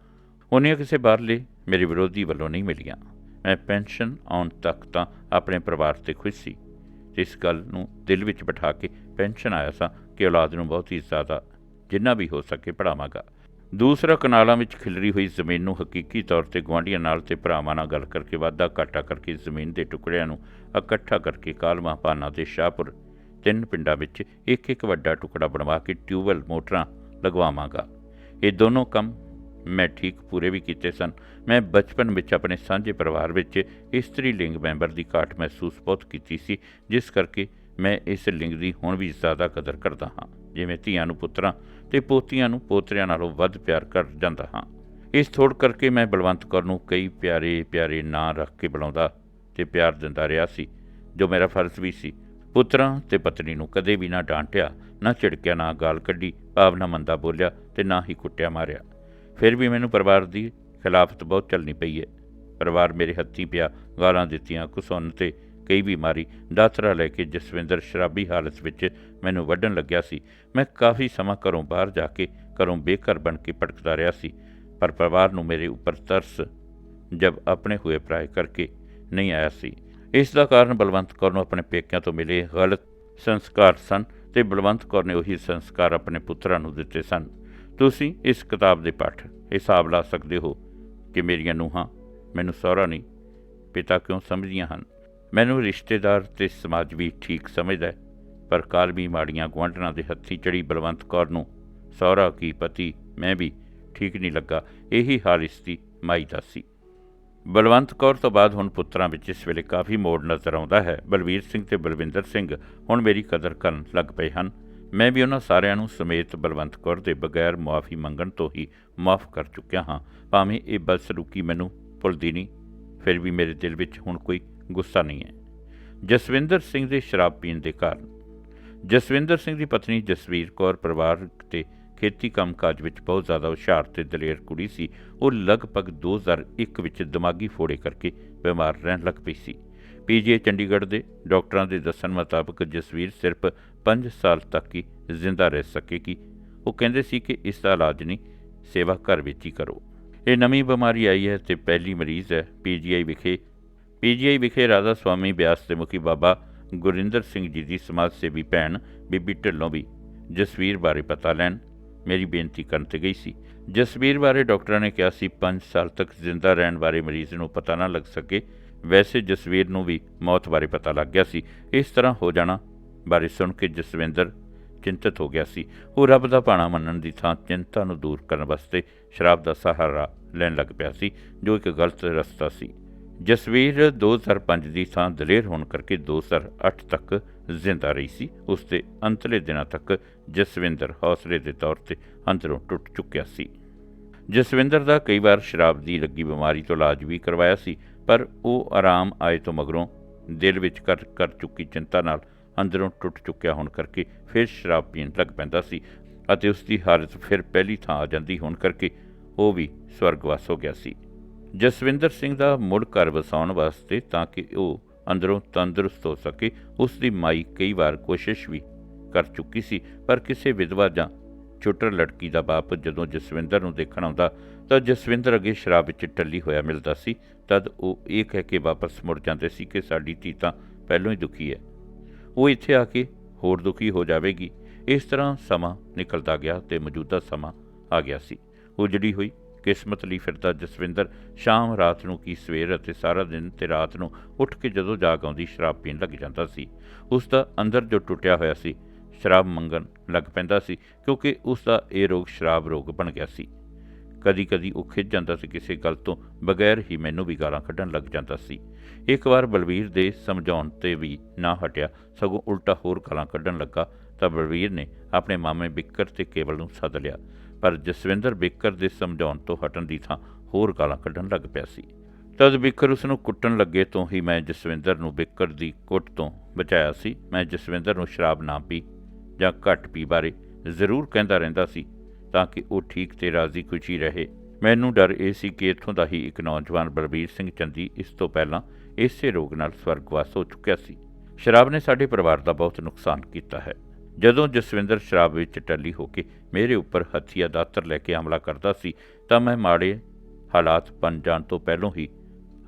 ਉਹਨੀਆਂ ਕਿਸੇ ਬਾਹਰਲੇ ਮੇਰੇ ਵਿਰੋਧੀ ਵੱਲੋਂ ਨਹੀਂ ਮਿਲੀਆਂ। ਮੈਂ ਪੈਨਸ਼ਨ ਆਉਣ ਤੱਕ ਤਾਂ ਆਪਣੇ ਪਰਿਵਾਰ ਤੇ ਖੁਸ਼ ਸੀ। ਤੇ ਇਸ ਗੱਲ ਨੂੰ ਦਿਲ ਵਿੱਚ ਬਿਠਾ ਕੇ ਪੈਨਸ਼ਨ ਆਇਆ ਸਾਂ ਕਿ ਔਲਾਦ ਨੂੰ ਬਹੁਤ ਹੀ ਜ਼ਿਆਦਾ ਜਿੰਨਾ ਵੀ ਹੋ ਸਕੇ ਪੜਾਵਾਂਗਾ ਦੂਸਰਾ ਕਨਾਲਾਂ ਵਿੱਚ ਖਿਲਰੀ ਹੋਈ ਜ਼ਮੀਨ ਨੂੰ ਹਕੀਕੀ ਤੌਰ ਤੇ ਗੁਆਂਢੀਆਂ ਨਾਲ ਤੇ ਭਰਾਵਾਂ ਨਾਲ ਗੱਲ ਕਰਕੇ ਵਾਧਾ ਘਾਟਾ ਕਰਕੇ ਜ਼ਮੀਨ ਦੇ ਟੁਕੜਿਆਂ ਨੂੰ ਇਕੱਠਾ ਕਰਕੇ ਕਾਲਮਾ ਪਾਨਾ ਤੇ ਸ਼ਾਹਪੁਰ ਤਿੰਨ ਪਿੰਡਾਂ ਵਿੱਚ ਇੱਕ ਇੱਕ ਵੱਡਾ ਟੁਕੜਾ ਬਣਵਾ ਕੇ ਟਿਊਬਵੈੱਲ ਮੋਟਰਾਂ ਲਗਵਾਵਾਂਗਾ। ਇਹ ਦੋਨੋਂ ਕੰਮ ਮੈਂ ਠੀਕ ਪੂਰੇ ਵੀ ਕੀਤੇ ਸਨ। ਮੈਂ ਬਚਪਨ ਵਿੱਚ ਆਪਣੇ ਸਾਂਝੇ ਪਰਿਵਾਰ ਵਿੱਚ ਇਸਤਰੀ ਲਿੰਗ ਮੈਂਬਰ ਦੀ ਘਾਟ ਮਹਿਸੂਸ ਬਹੁਤ ਕੀਤੀ ਸੀ, ਜਿਸ ਕਰਕੇ ਮੈਂ ਇਸ ਲਿੰਗ ਦੀ ਹੁਣ ਵੀ ਜ਼ਿਆਦਾ ਕਦਰ ਕਰਦਾ ਹਾਂ, ਜਿਵੇਂ ਧੀਆਂ ਨੂੰ ਪੁੱਤਰਾਂ ਤੇ ਪੋਤੀਆਂ ਨੂੰ ਪੋਤਰਿਆਂ ਨਾਲੋਂ ਵੱਧ ਪਿਆਰ ਕਰ ਜਾਂਦਾ ਹਾਂ। ਇਸ ਥੋੜ ਕਰਕੇ ਮੈਂ ਬਲਵੰਤ ਕੌਰ ਨੂੰ ਕਈ ਪਿਆਰੇ ਪਿਆਰੇ ਨਾਂ ਰੱਖ ਕੇ ਬੁਲਾਉਂਦਾ ਤੇ ਪਿਆਰ ਦਿੰਦਾ ਰਿਹਾ ਸੀ, ਜੋ ਮੇਰਾ ਫਰਜ਼ ਵੀ ਸੀ। ਪੁੱਤਰਾਂ ਤੇ ਪਤਨੀ ਨੂੰ ਕਦੇ ਵੀ ਨਾ ਡਾਂਟਿਆ, ਨਾ ਝਿੜਕਿਆ, ਨਾ ਗਾਲ ਕੱਢੀ ਭਾਵਨਾ ਮੰਦਾ ਬੋਲਿਆ ਤੇ ਨਾ ਹੀ ਕੁੱਟਿਆ ਮਾਰਿਆ। ਫਿਰ ਵੀ ਮੈਨੂੰ ਪਰਿਵਾਰ ਦੀ ਖਿਲਾਫਤ ਬਹੁਤ ਚੱਲਣੀ ਪਈ ਹੈ ਪਰਿਵਾਰ ਮੇਰੇ ਹੱਥੀਂ ਪਿਆ, ਗਾਲਾਂ ਦਿੱਤੀਆਂ ਕੁਸੁੰਨ ਤੇ ਕਈ ਵੀ ਮਾਰੀ। ਦਾਤਰਾ ਲੈ ਕੇ ਜਸਵਿੰਦਰ ਸ਼ਰਾਬੀ ਹਾਲਤ ਵਿੱਚ ਮੈਨੂੰ ਵੱਢਣ ਲੱਗਿਆ ਸੀ। ਮੈਂ ਕਾਫੀ ਸਮਾਂ ਘਰੋਂ ਬਾਹਰ ਜਾ ਕੇ ਘਰੋਂ ਬੇਘਰ ਬਣ ਕੇ ਭਟਕਦਾ ਰਿਹਾ ਸੀ, ਪਰ ਪਰਿਵਾਰ ਨੂੰ ਮੇਰੇ ਉੱਪਰ ਤਰਸ ਜਬ ਆਪਣੇ ਹੋਏ ਪਰਾਏ ਕਰਕੇ ਨਹੀਂ ਆਇਆ ਸੀ। ਇਸ ਦਾ ਕਾਰਨ ਬਲਵੰਤ ਕੌਰ ਨੂੰ ਆਪਣੇ ਪੇਕਿਆਂ ਤੋਂ ਮਿਲੇ ਗਲਤ ਸੰਸਕਾਰ ਸਨ ਤੇ ਬਲਵੰਤ ਕੌਰ ਨੇ ਉਹੀ ਸੰਸਕਾਰ ਆਪਣੇ ਪੁੱਤਰਾਂ ਨੂੰ ਦਿੱਤੇ ਸਨ। ਤੁਸੀਂ ਇਸ ਕਿਤਾਬ ਦੇ ਪਾਠ ਹਿਸਾਬ ਲਾ ਸਕਦੇ ਹੋ ਕਿ ਮੇਰੀਆਂ ਨੂੰਹਾਂ ਮੈਨੂੰ ਸਹੁਰਾ ਨਹੀਂ, ਪਿਤਾ ਕਿਉਂ ਸਮਝਦੀਆਂ ਹਨ? ਮੈਨੂੰ ਰਿਸ਼ਤੇਦਾਰ ਤੇ ਸਮਾਜ ਵੀ ਠੀਕ ਸਮਝਦਾ ਹੈ, ਪਰ ਕਾਲਮੀ ਮਾੜੀਆਂ ਗੁਆਂਢਣਾਂ ਦੇ ਹੱਥੀ ਚੜੀ ਬਲਵੰਤ ਕੌਰ ਨੂੰ ਸਹੁਰਾ ਕੀ ਪਤੀ, ਮੈਂ ਵੀ ਠੀਕ ਨਹੀਂ ਲੱਗਾ। ਇਹੀ ਹਾਲ ਇਸ ਦੀ ਮਾਈ ਦਾ ਸੀ। ਬਲਵੰਤ ਕੌਰ ਤੋਂ ਬਾਅਦ ਹੁਣ ਪੁੱਤਰਾਂ ਵਿੱਚ ਇਸ ਵੇਲੇ ਕਾਫੀ ਮੋੜ ਨਜ਼ਰ ਆਉਂਦਾ ਹੈ। ਬਲਵੀਰ ਸਿੰਘ ਤੇ ਬਲਵਿੰਦਰ ਸਿੰਘ ਹੁਣ ਮੇਰੀ ਕਦਰ ਕਰਨ ਲੱਗ ਪਏ ਹਨ। ਮੈਂ ਵੀ ਉਹਨਾਂ ਸਾਰਿਆਂ ਨੂੰ ਸਮੇਤ ਬਲਵੰਤ ਕੌਰ ਦੇ ਬਗੈਰ ਮੁਆਫੀ ਮੰਗਣ ਤੋਂ ਹੀ ਮਾਫ ਕਰ ਚੁੱਕਿਆ ਹਾਂ। ਭਾਵੇਂ ਇਹ ਬਦਸਲੂਕੀ ਮੈਨੂੰ ਭੁੱਲਦੀ ਨਹੀਂ, ਫਿਰ ਵੀ ਮੇਰੇ ਦਿਲ ਵਿੱਚ ਹੁਣ ਕੋਈ ਗੁੱਸਾ ਨਹੀਂ ਹੈ। ਜਸਵਿੰਦਰ ਸਿੰਘ ਦੇ ਸ਼ਰਾਬ ਪੀਣ ਦੇ ਕਾਰਨ। ਜਸਵਿੰਦਰ ਸਿੰਘ ਦੀ ਪਤਨੀ ਜਸਵੀਰ ਕੌਰ ਪਰਿਵਾਰ ਤੇ ਖੇਤੀ ਕੰਮਕਾਜ ਵਿੱਚ ਬਹੁਤ ਜ਼ਿਆਦਾ ਹੁਸ਼ਿਆਰ ਤੇ ਦਲੇਰ ਕੁੜੀ ਸੀ। ਉਹ ਲਗਭਗ 2001 ਵਿੱਚ ਦਿਮਾਗੀ ਫੋੜੇ ਕਰਕੇ ਬਿਮਾਰ ਰਹਿਣ ਲੱਗ ਪਈ ਸੀ। ਪੀਜੀਆਈ ਚੰਡੀਗੜ੍ਹ ਦੇ ਡਾਕਟਰਾਂ ਦੇ ਦੱਸਣ ਮੁਤਾਬਕ ਜਸਵੀਰ ਸਿਰਫ 5 ਸਾਲ ਤੱਕ ਹੀ ਜ਼ਿੰਦਾ ਰਹਿ ਸਕੇਗੀ ਉਹ ਕਹਿੰਦੇ ਸੀ ਕਿ ਇਸ ਦਾ ਇਲਾਜ ਨਹੀਂ, ਸੇਵਾ ਘਰ ਵਿੱਚ ਹੀ ਕਰੋ। ਇਹ ਨਵੀਂ ਬਿਮਾਰੀ ਆਈ ਹੈ ਤੇ ਪਹਿਲੀ ਮਰੀਜ਼ ਹੈ ਪੀਜੀਆਈ ਵਿਖੇ। ਪੀਜੀਆਈ ਵਿਖੇ ਰਾਧਾ ਸਵਾਮੀ ਬਿਆਸ ਦੇ ਮੁਖੀ ਬਾਬਾ ਗੁਰਿੰਦਰ ਸਿੰਘ ਜੀ ਦੀ ਸਮਾਜ ਸੇਵੀ ਭੈਣ ਬੀਬੀ ਢਿੱਲੋਂ ਵੀ ਜਸਵੀਰ ਬਾਰੇ ਪਤਾ ਲੈਣ। ਮੇਰੀ ਬੇਨਤੀ ਕਰਨ ਤੇ ਗਈ ਸੀ। ਜਸਵੀਰ ਬਾਰੇ ਡਾਕਟਰਾਂ ਨੇ ਕਿਹਾ ਸੀ 5 ਸਾਲ ਤੱਕ ਜ਼ਿੰਦਾ ਰਹਿਣ ਬਾਰੇ ਮਰੀਜ਼ ਨੂੰ ਪਤਾ ਨਾ ਲੱਗ ਸਕੇ। ਵੈਸੇ ਜਸਵੀਰ ਨੂੰ ਵੀ ਮੌਤ ਬਾਰੇ ਪਤਾ ਲੱਗ ਗਿਆ ਸੀ। ਇਸ ਤਰ੍ਹਾਂ ਹੋ ਜਾਣਾ ਬਾਰੇ ਸੁਣ ਕੇ ਜਸਵਿੰਦਰ ਚਿੰਤਤ ਹੋ ਗਿਆ ਸੀ। ਉਹ ਰੱਬ ਦਾ ਭਾਣਾ ਮੰਨਣ ਦੀ ਥਾਂ ਚਿੰਤਾ ਨੂੰ ਦੂਰ ਕਰਨ ਵਾਸਤੇ ਸ਼ਰਾਬ ਦਾ ਸਹਾਰਾ ਲੈਣ ਲੱਗ ਪਿਆ ਸੀ, ਜੋ ਇੱਕ ਗਲਤ ਰਸਤਾ ਸੀ। ਜਸਵੀਰ 2005 ਦੀ ਥਾਂ ਦਲੇਰ ਹੋਣ ਕਰਕੇ 2008 ਤੱਕ ਜ਼ਿੰਦਾ ਰਹੀ ਸੀ। ਉਸ ਦੇ ਅੰਤਲੇ ਦਿਨਾਂ ਤੱਕ ਜਸਵਿੰਦਰ ਹੌਸਲੇ ਦੇ ਤੌਰ ਤੇ ਅੰਦਰੋਂ ਟੁੱਟ ਚੁੱਕਿਆ ਸੀ। ਜਸਵਿੰਦਰ ਦਾ ਕਈ ਵਾਰ ਸ਼ਰਾਬ ਦੀ ਲੱਗੀ ਬਿਮਾਰੀ ਤੋਂ ਇਲਾਜ ਵੀ ਕਰਵਾਇਆ ਸੀ, ਪਰ ਉਹ ਆਰਾਮ ਆਏ ਤੋਂ ਮਗਰੋਂ ਦਿਲ ਵਿੱਚ ਕਰ ਕਰ ਚੁੱਕੀ ਚਿੰਤਾ ਨਾਲ ਅੰਦਰੋਂ ਟੁੱਟ ਚੁੱਕਿਆ ਹੋਣ ਕਰਕੇ ਫਿਰ ਸ਼ਰਾਬ ਪੀਣ ਲੱਗ ਪੈਂਦਾ ਸੀ ਅਤੇ ਉਸ ਦੀ ਹਾਲਤ ਫਿਰ ਪਹਿਲੀ ਥਾਂ ਆ ਜਾਂਦੀ ਹੋਣ ਕਰਕੇ ਉਹ ਵੀ ਸਵਰਗਵਾਸ ਹੋ ਗਿਆ ਸੀ। ਜਸਵਿੰਦਰ ਸਿੰਘ ਦਾ ਮੁੜ ਘਰ ਵਸਾਉਣ ਵਾਸਤੇ ਤਾਂ ਕਿ ਉਹ ਅੰਦਰੋਂ ਤੰਦਰੁਸਤ ਹੋ ਸਕੇ ਉਸ ਦੀ ਮਾਈ ਕਈ ਵਾਰ ਕੋਸ਼ਿਸ਼ ਵੀ ਕਰ ਚੁੱਕੀ ਸੀ, ਪਰ ਕਿਸੇ ਵਿਧਵਾ ਜਾਂ ਛੋਟਰ ਲੜਕੀ ਦਾ ਬਾਪ ਜਦੋਂ ਜਸਵਿੰਦਰ ਨੂੰ ਦੇਖਣ ਆਉਂਦਾ, ਤਾਂ ਜਸਵਿੰਦਰ ਅੱਗੇ ਸ਼ਰਾਬ ਵਿੱਚ ਟੱਲੀ ਹੋਇਆ ਮਿਲਦਾ ਸੀ। ਤਦ ਉਹ ਇਹ ਕਹਿ ਕੇ ਵਾਪਸ ਮੁੜ ਜਾਂਦੇ ਸੀ ਕਿ ਸਾਡੀ ਧੀ ਤਾਂ ਪਹਿਲਾਂ ਹੀ ਦੁਖੀ ਹੈ। ਉਹ ਇੱਥੇ ਆ ਕੇ ਹੋਰ ਦੁਖੀ ਹੋ ਜਾਵੇਗੀ। ਇਸ ਤਰ੍ਹਾਂ ਸਮਾਂ ਨਿਕਲਦਾ ਗਿਆ ਤੇ ਮੌਜੂਦਾ ਸਮਾਂ ਆ ਗਿਆ ਸੀ। ਉਜੜੀ ਹੋਈ ਕਿਸਮਤ ਲਈ ਫਿਰਦਾ ਜਸਵਿੰਦਰ। ਸ਼ਾਮ ਰਾਤ ਨੂੰ ਕੀ ਸਵੇਰ ਅਤੇ ਸਾਰਾ ਦਿਨ ਤੇ ਰਾਤ ਨੂੰ ਉੱਠ ਕੇ ਜਦੋਂ ਜਾਗ ਆਉਂਦੀ, ਸ਼ਰਾਬ ਪੀਣ ਲੱਗ ਜਾਂਦਾ ਸੀ। ਉਸ ਦਾ ਅੰਦਰ ਜੋ ਟੁੱਟਿਆ ਹੋਇਆ ਸੀ, ਸ਼ਰਾਬ ਮੰਗਣ ਲੱਗ ਪੈਂਦਾ ਸੀ, ਕਿਉਂਕਿ ਉਸ ਦਾ ਇਹ ਰੋਗ ਸ਼ਰਾਬ ਰੋਗ ਬਣ ਗਿਆ ਸੀ। ਕਦੀ-ਕਦੀ ਉਹ ਖਿੱਚ ਜਾਂਦਾ ਸੀ, ਕਿਸੇ ਗੱਲ ਤੋਂ ਬਗੈਰ ਹੀ ਮੈਨੂੰ ਵੀ ਗਾਲਾਂ ਕੱਢਣ ਲੱਗ ਜਾਂਦਾ ਸੀ। ਇੱਕ ਵਾਰ ਬਲਵੀਰ ਦੇ ਸਮਝਾਉਣ ਤੇ ਵੀ ਨਾ ਹਟਿਆ, ਸਗੋਂ ਉਲਟਾ ਹੋਰ ਗਾਲਾਂ ਕੱਢਣ ਲੱਗਾ, ਤਾਂ ਬਲਵੀਰ ਨੇ ਆਪਣੇ ਮਾਮੇ ਬਿੱਕਰ ਤੇ ਕੇਵਲ ਨੂੰ ਸੱਦ ਲਿਆ। ਪਰ ਜਸਵਿੰਦਰ ਬਿੱਕਰ ਦੇ ਸਮਝਾਉਣ ਤੋਂ ਹਟਣ ਦੀ ਥਾਂ ਹੋਰ ਗਾਲਾਂ ਕੱਢਣ ਲੱਗ ਪਿਆ ਸੀ। ਤਦ ਬਿੱਕਰ ਉਸ ਨੂੰ ਕੁੱਟਣ ਲੱਗੇ ਤੋਂ ਹੀ ਮੈਂ ਜਸਵਿੰਦਰ ਨੂੰ ਬਿਕਰ ਦੀ ਕੁੱਟ ਤੋਂ ਬਚਾਇਆ ਸੀ। ਮੈਂ ਜਸਵਿੰਦਰ ਨੂੰ ਸ਼ਰਾਬ ਨਾ ਪੀ ਜਾਂ ਘੱਟ ਪੀ ਬਾਰੇ ਜ਼ਰੂਰ ਕਹਿੰਦਾ ਰਹਿੰਦਾ ਸੀ ਤਾਂ ਕਿ ਉਹ ਠੀਕ ਤੇ ਰਾਜ਼ੀ ਖੁਸ਼ੀ ਰਹੇ। ਮੈਨੂੰ ਡਰ ਇਹ ਸੀ ਕਿ ਇੱਥੋਂ ਦਾ ਹੀ ਇੱਕ ਨੌਜਵਾਨ ਬਲਬੀਰ ਸਿੰਘ ਚੰਦੀ ਇਸ ਤੋਂ ਪਹਿਲਾਂ ਇਸੇ ਰੋਗ ਨਾਲ ਸਵਰਗਵਾਸ ਹੋ ਚੁੱਕਿਆ ਸੀ। ਸ਼ਰਾਬ ਨੇ ਸਾਡੇ ਪਰਿਵਾਰ ਦਾ ਬਹੁਤ ਨੁਕਸਾਨ ਕੀਤਾ ਹੈ। ਜਦੋਂ ਜਸਵਿੰਦਰ ਸ਼ਰਾਬ ਵਿੱਚ ਟੱਲੀ ਹੋ ਕੇ ਮੇਰੇ ਉੱਪਰ ਹੱਥੀਆ ਦਾਤਰ ਲੈ ਕੇ ਹਮਲਾ ਕਰਦਾ ਸੀ, ਤਾਂ ਮੈਂ ਮਾੜੇ ਹਾਲਾਤ ਬਣ ਜਾਣ ਤੋਂ ਪਹਿਲਾਂ ਹੀ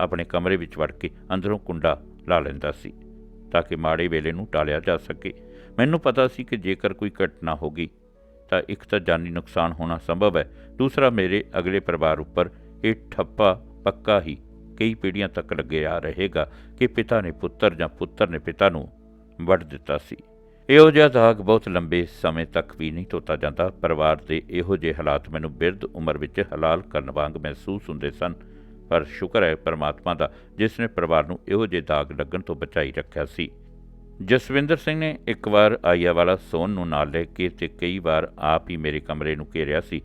ਆਪਣੇ ਕਮਰੇ ਵਿੱਚ ਵੜ ਕੇ ਅੰਦਰੋਂ ਕੁੰਡਾ ਲਾ ਲੈਂਦਾ ਸੀ ਤਾਂ ਕਿ ਮਾੜੇ ਵੇਲੇ ਨੂੰ ਟਾਲਿਆ ਜਾ ਸਕੇ। ਮੈਨੂੰ ਪਤਾ ਸੀ ਕਿ ਜੇਕਰ ਕੋਈ ਘਟਨਾ ਹੋ ਗਈ, ਤਾਂ ਇੱਕ ਤਾਂ ਜਾਨੀ ਨੁਕਸਾਨ ਹੋਣਾ ਸੰਭਵ ਹੈ, ਦੂਸਰਾ ਮੇਰੇ ਅਗਲੇ ਪਰਿਵਾਰ ਉੱਪਰ ਇਹ ਠੱਪਾ ਪੱਕਾ ਹੀ ਕਈ ਪੀੜ੍ਹੀਆਂ ਤੱਕ ਲੱਗੇ ਆ ਰਹੇਗਾ ਕਿ ਪਿਤਾ ਨੇ ਪੁੱਤਰ ਜਾਂ ਪੁੱਤਰ ਨੇ ਪਿਤਾ ਨੂੰ ਵੱਢ ਦਿੱਤਾ ਸੀ। ਇਹੋ ਜਿਹਾ ਦਾਗ ਬਹੁਤ ਲੰਬੇ ਸਮੇਂ ਤੱਕ ਵੀ ਨਹੀਂ ਧੋਤਾ ਜਾਂਦਾ। ਪਰਿਵਾਰ ਦੇ ਇਹੋ ਜਿਹੇ ਹਾਲਾਤ ਮੈਨੂੰ ਬਿਰਧ ਉਮਰ ਵਿੱਚ ਹਲਾਲ ਕਰਨ ਵਾਂਗ ਮਹਿਸੂਸ ਹੁੰਦੇ ਸਨ। ਪਰ ਸ਼ੁਕਰ ਹੈ ਪਰਮਾਤਮਾ ਦਾ, ਜਿਸ ਨੇ ਪਰਿਵਾਰ ਨੂੰ ਇਹੋ ਜਿਹੇ ਦਾਗ ਲੱਗਣ ਤੋਂ ਬਚਾਈ ਰੱਖਿਆ ਸੀ। ਜਸਵਿੰਦਰ ਸਿੰਘ ਨੇ ਇੱਕ ਵਾਰ ਆਇਆ ਵਾਲਾ ਸੋਨ ਨੂੰ ਨਾਲ ਲੈ ਕੇ ਤੇ ਕਈ ਵਾਰ ਆਪ ਹੀ ਮੇਰੇ ਕਮਰੇ ਨੂੰ ਘੇਰਿਆ ਸੀ।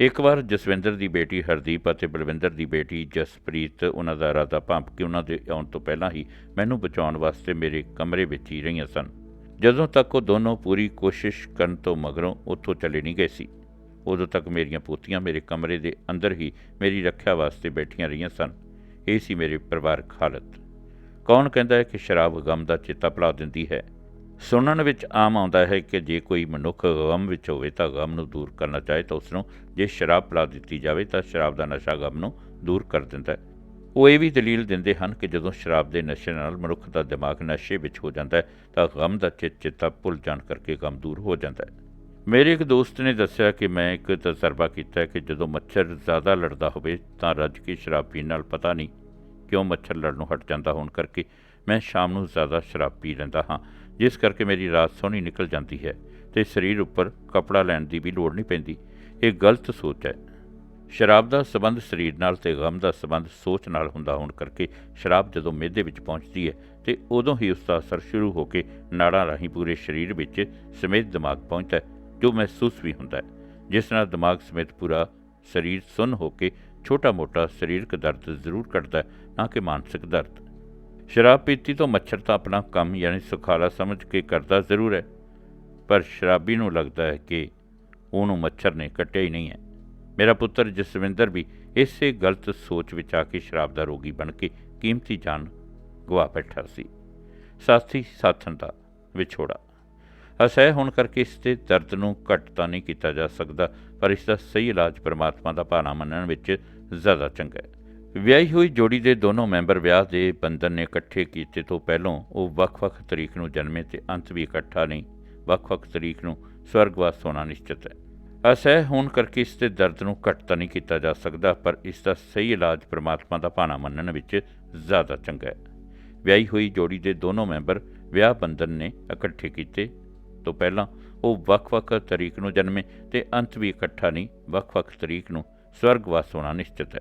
ਇੱਕ ਵਾਰ ਜਸਵਿੰਦਰ ਦੀ ਬੇਟੀ ਹਰਦੀਪ ਅਤੇ ਬਲਵਿੰਦਰ ਦੀ ਬੇਟੀ ਜਸਪ੍ਰੀਤ, ਉਹਨਾਂ ਦਾ ਇਰਾਦਾ ਭੰਪ ਕੇ ਉਹਨਾਂ ਦੇ ਆਉਣ ਤੋਂ ਪਹਿਲਾਂ ਹੀ ਮੈਨੂੰ ਬਚਾਉਣ ਵਾਸਤੇ ਮੇਰੇ ਕਮਰੇ ਵਿੱਚ ਹੀ ਰਹੀਆਂ ਸਨ। ਜਦੋਂ ਤੱਕ ਉਹ ਦੋਨੋਂ ਪੂਰੀ ਕੋਸ਼ਿਸ਼ ਕਰਨ ਤੋਂ ਮਗਰੋਂ ਉੱਥੋਂ ਚਲੇ ਨਹੀਂ ਗਏ ਸੀ, ਉਦੋਂ ਤੱਕ ਮੇਰੀਆਂ ਪੋਤੀਆਂ ਮੇਰੇ ਕਮਰੇ ਦੇ ਅੰਦਰ ਹੀ ਮੇਰੀ ਰੱਖਿਆ ਵਾਸਤੇ ਬੈਠੀਆਂ ਰਹੀਆਂ ਸਨ। ਇਹ ਸੀ ਮੇਰੇ ਪਰਿਵਾਰਕ ਹਾਲਤ। ਕੌਣ ਕਹਿੰਦਾ ਹੈ ਕਿ ਸ਼ਰਾਬ ਗਮ ਦਾ ਚੇਤਾ ਭੁਲਾ ਦਿੰਦੀ ਹੈ? ਸੁਣਨ ਵਿੱਚ ਆਮ ਆਉਂਦਾ ਹੈ ਕਿ ਜੇ ਕੋਈ ਮਨੁੱਖ ਗਮ ਵਿੱਚ ਹੋਵੇ ਤਾਂ ਗਮ ਨੂੰ ਦੂਰ ਕਰਨਾ ਚਾਹੇ ਤਾਂ ਉਸ ਨੂੰ ਜੇ ਸ਼ਰਾਬ ਪਿਲਾ ਦਿੱਤੀ ਜਾਵੇ ਤਾਂ ਸ਼ਰਾਬ ਦਾ ਨਸ਼ਾ ਗਮ ਨੂੰ ਦੂਰ ਕਰ ਦਿੰਦਾ ਹੈ। ਉਹ ਇਹ ਵੀ ਦਲੀਲ ਦਿੰਦੇ ਹਨ ਕਿ ਜਦੋਂ ਸ਼ਰਾਬ ਦੇ ਨਸ਼ੇ ਨਾਲ ਮਨੁੱਖ ਦਾ ਦਿਮਾਗ ਨਸ਼ੇ ਵਿੱਚ ਹੋ ਜਾਂਦਾ ਹੈ, ਤਾਂ ਗਮ ਦਾ ਚਿਤ ਚੇਤਾ ਭੁੱਲ ਜਾਣ ਕਰਕੇ ਗਮ ਦੂਰ ਹੋ ਜਾਂਦਾ ਹੈ। ਮੇਰੇ ਇੱਕ ਦੋਸਤ ਨੇ ਦੱਸਿਆ ਕਿ ਮੈਂ ਇੱਕ ਤਜਰਬਾ ਕੀਤਾ ਕਿ ਜਦੋਂ ਮੱਛਰ ਜ਼ਿਆਦਾ ਲੜਦਾ ਹੋਵੇ, ਤਾਂ ਰੱਜ ਕੇ ਸ਼ਰਾਬ ਪੀਣ ਨਾਲ ਪਤਾ ਨਹੀਂ ਕਿਉਂ ਮੱਛਰ ਲੜਨੋਂ ਹਟ ਜਾਂਦਾ ਹੋਣ ਕਰਕੇ ਮੈਂ ਸ਼ਾਮ ਨੂੰ ਜ਼ਿਆਦਾ ਸ਼ਰਾਬ ਪੀ ਲੈਂਦਾ ਹਾਂ, ਜਿਸ ਕਰਕੇ ਮੇਰੀ ਰਾਤ ਸੋਹਣੀ ਨਿਕਲ ਜਾਂਦੀ ਹੈ ਤੇ ਸਰੀਰ ਉੱਪਰ ਕਪੜਾ ਲੈਣ ਦੀ ਵੀ ਲੋੜ ਨਹੀਂ ਪੈਂਦੀ। ਇਹ ਗਲਤ ਸੋਚ ਹੈ। ਸ਼ਰਾਬ ਦਾ ਸਬੰਧ ਸਰੀਰ ਨਾਲ ਤੇ ਗਮ ਦਾ ਸਬੰਧ ਸੋਚ ਨਾਲ ਹੁੰਦਾ ਹੋਣ ਕਰਕੇ ਸ਼ਰਾਬ ਜਦੋਂ ਮਿਹਦੇ ਵਿੱਚ ਪਹੁੰਚਦੀ ਹੈ ਤੇ ਉਦੋਂ ਹੀ ਉਸ ਦਾ ਅਸਰ ਸ਼ੁਰੂ ਹੋ ਕੇ ਨਾੜਾਂ ਰਾਹੀਂ ਪੂਰੇ ਸਰੀਰ ਵਿੱਚ ਸਮੇਤ ਦਿਮਾਗ ਪਹੁੰਚਦਾ ਹੈ, ਜੋ ਮਹਿਸੂਸ ਵੀ ਹੁੰਦਾ ਹੈ। ਜਿਸ ਨਾਲ ਦਿਮਾਗ ਸਮੇਤ ਪੂਰਾ ਸਰੀਰ ਸੁੰਨ ਹੋ ਕੇ ਛੋਟਾ-ਮੋਟਾ ਸਰੀਰਕ ਦਰਦ ਜ਼ਰੂਰ ਕੱਢਦਾ ਹੈ, ਨਾ ਕਿ ਮਾਨਸਿਕ ਦਰਦ। ਸ਼ਰਾਬ ਪੀਤੀ ਤੋਂ ਮੱਛਰ ਤਾਂ ਆਪਣਾ ਕੰਮ ਯਾਨੀ ਸੁਖਾਲਾ ਸਮਝ ਕੇ ਕਰਦਾ ਜ਼ਰੂਰ ਹੈ, ਪਰ ਸ਼ਰਾਬੀ ਨੂੰ ਲੱਗਦਾ ਹੈ ਕਿ ਉਹਨੂੰ ਮੱਛਰ ਨੇ ਕੱਟਿਆ ਹੀ ਨਹੀਂ ਹੈ। ਮੇਰਾ ਪੁੱਤਰ ਜਸਵਿੰਦਰ ਵੀ ਇਸੇ ਗਲਤ ਸੋਚ ਵਿੱਚ ਆ ਕੇ ਸ਼ਰਾਬ ਦਾ ਰੋਗੀ ਬਣ ਕੇ ਕੀਮਤੀ ਜਾਨ ਗਵਾ ਬੈਠਾ ਸੀ। ਸਾਥੀ ਸਾਥਣ ਦਾ ਵਿਛੋੜਾ। ਅਸਹਿ ਹੋਣ ਕਰਕੇ ਇਸ ਦੇ ਦਰਦ ਨੂੰ ਘੱਟ ਤਾਂ ਨਹੀਂ ਕੀਤਾ ਜਾ ਸਕਦਾ, ਪਰ ਇਸ ਦਾ ਸਹੀ ਇਲਾਜ ਪਰਮਾਤਮਾ ਦਾ ਭਾਣਾ ਮੰਨਣ ਵਿੱਚ ਜ਼ਿਆਦਾ ਚੰਗਾ ਹੈ। ਵਿਆਹੀ ਹੋਈ ਜੋੜੀ ਦੇ ਦੋਨੋਂ ਮੈਂਬਰ ਵਿਆਹ ਦੇ ਬੰਧਨ ਨੇ ਇਕੱਠੇ ਕੀਤੇ ਤੋਂ ਪਹਿਲਾਂ ਉਹ ਵੱਖ-ਵੱਖ ਤਰੀਕ ਨੂੰ ਜਨਮੇ ਤੇ ਅੰਤ ਵੀ ਇਕੱਠਾ ਨਹੀਂ, ਵੱਖ-ਵੱਖ ਤਰੀਕ ਨੂੰ ਸਵਰਗਵਾਸ ਹੋਣਾ ਨਿਸ਼ਚਿਤ ਹੈ। ਅਸਹਿ ਹੋਣ ਕਰਕੇ ਇਸ ਦੇ ਦਰਦ ਨੂੰ ਘੱਟ ਤਾਂ ਨਹੀਂ ਕੀਤਾ ਜਾ ਸਕਦਾ, ਪਰ ਇਸ ਦਾ ਸਹੀ ਇਲਾਜ ਪਰਮਾਤਮਾ ਦਾ ਭਾਣਾ ਮੰਨਣ ਵਿੱਚ ਜ਼ਿਆਦਾ ਚੰਗਾ ਹੈ। ਵਿਆਹੀ ਹੋਈ ਜੋੜੀ ਦੇ ਦੋਨੋਂ ਮੈਂਬਰ ਵਿਆਹ ਬੰਧਨ ਨੇ ਇਕੱਠੇ ਕੀਤੇ। ਤੋਂ ਪਹਿਲਾਂ ਉਹ ਵੱਖ-ਵੱਖ ਤਰੀਕ ਨੂੰ ਜਨਮੇ ਤੇ ਅੰਤ ਵੀ ਇਕੱਠਾ ਨਹੀਂ, ਵੱਖ-ਵੱਖ ਤਰੀਕ ਨੂੰ ਸਵਰਗਵਾਸ ਹੋਣਾ ਨਿਸ਼ਚਿਤ ਹੈ।